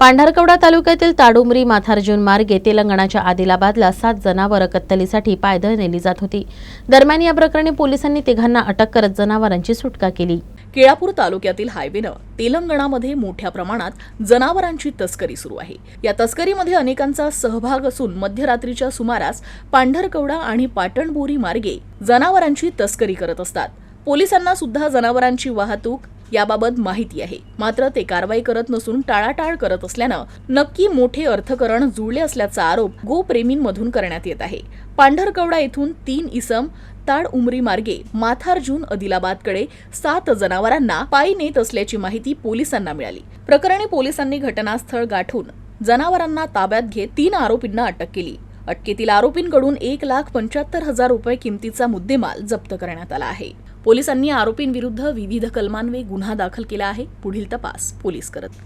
पांढरकवडा तालुक्यातील ताडुमरी माथार्जुन मार्गे तेलंगणाच्या आदिलाबादला सात जनावरं कत्तलीसाठी पायदळ नेली जात होती. दरम्यान या प्रकरणी पोलिसांनी तिघांना अटक करत जनावरांची सुटका केली. केळापूर तालुक्यातील हायवेनं तेलंगणामध्ये मोठ्या प्रमाणात जनावरांची तस्करी सुरू आहे. या तस्करीमध्ये अनेकांचा सहभाग असून मध्यरात्रीच्या सुमारास पांढरकवडा आणि पाटणबोरी मार्गे जनावरांची तस्करी करत असतात. पोलिसांना सुद्धा जनावरांची वाहतूक याबाबत माहिती आहे. मात्र ते कारवाई करत नसून टाळाटाळ करत असल्यानं नक्की मोठे अर्थकरण जुळले असल्याचा आरोप गोप्रेमींमधून करण्यात येत आहे. पांढरकवडा येथून तीन इसम ताड उमरी मार्गे माथार्जून आदिलाबादकडे सात जनावरांना पायी नेत असल्याची माहिती पोलिसांना मिळाली. प्रकरणी पोलिसांनी घटनास्थळ गाठून जनावरांना ताब्यात घेत तीन आरोपींना अटक केली. अटकेतील आरोपींकडून एक लाख पंच्याहत्तर हजार रुपये किमतीचा मुद्देमाल जप्त करण्यात आला आहे. पोलिसांनी आरोपींविरुद्ध विविध कलमान्वये गुन्हा दाखल केला आहे. पुढील तपास पोलीस करत